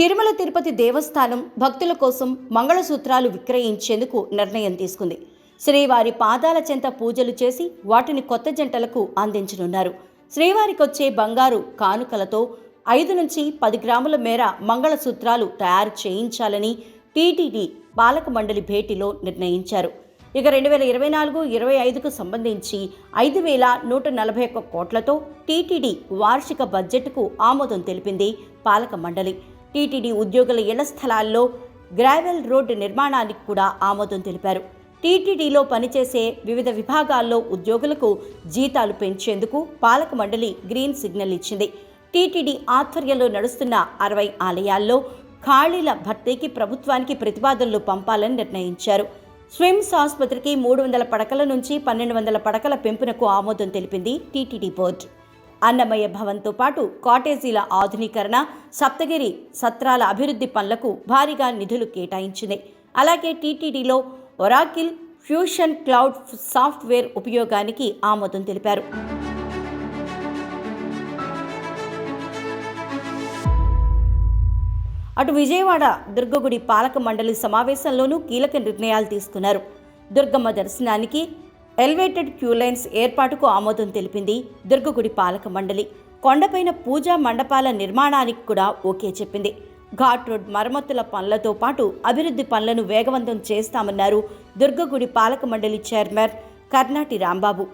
తిరుమల తిరుపతి దేవస్థానం భక్తుల కోసం మంగళసూత్రాలు విక్రయించేందుకు నిర్ణయం తీసుకుంది. శ్రీవారి పాదాల చెంత పూజలు చేసి వాటిని కొత్త జంటలకు అందించనున్నారు. శ్రీవారికొచ్చే బంగారు కానుకలతో ఐదు నుంచి పది గ్రాముల మేర మంగళసూత్రాలు తయారు చేయించాలని టీటీడీ పాలక మండలి భేటీలో నిర్ణయించారు. ఇక రెండు వేల ఇరవై నాలుగు ఇరవై ఐదుకు సంబంధించి ఐదు వేల నూట నలభై ఒక్క కోట్లతో టీటీడీ వార్షిక బడ్జెట్కు ఆమోదం తెలిపింది పాలక మండలి. టీటీడీ ఉద్యోగుల ఇళ్ళ స్థలాల్లో గ్రావెల్ రోడ్డు నిర్మాణానికి కూడా ఆమోదం తెలిపారు. టీటీడీలో పనిచేసే వివిధ విభాగాల్లో ఉద్యోగులకు జీతాలు పెంచేందుకు పాలక మండలి గ్రీన్ సిగ్నల్ ఇచ్చింది. టీటీడీ ఆధ్వర్యంలో నడుస్తున్న అరవై ఆలయాల్లో ఖాళీల భర్తీకి ప్రభుత్వానికి ప్రతిపాదనలు పంపాలని నిర్ణయించారు. స్విమ్స్ ఆసుపత్రికి మూడు వందల పడకల నుంచి పన్నెండు వందల పడకల పెంపునకు ఆమోదం తెలిపింది టీటీడీ బోర్డు. అన్నమయ్య భవన్తో పాటు కాటేజీల ఆధునీకరణ సప్తగిరి సత్రాల అభివృద్ధి పనులకు భారీగా నిధులు కేటాయించింది. అలాగే టీటీడీలో ఒరాకిల్ ఫ్యూషన్ క్లౌడ్ సాఫ్ట్వేర్ ఉపయోగానికి ఆమోదం తెలిపారు. అటు విజయవాడ దుర్గగుడి పాలక మండలి సమావేశంలోనూ కీలక నిర్ణయాలు తీసుకున్నారు. దుర్గమ్మ దర్శనానికి ఎలివేటెడ్ క్యూ లైన్స్ ఏర్పాటుకు ఆమోదం తెలిపింది దుర్గగుడి పాలక మండలి. కొండపైన పూజా మండపాల నిర్మాణానికి కూడా ఓకే చెప్పింది. ఘాట్ రోడ్ మరమ్మతుల పనులతో పాటు అభివృద్ధి పనులను వేగవంతం చేస్తామన్నారు దుర్గగుడి పాలక మండలి చైర్మన్ కర్నాటి రాంబాబు.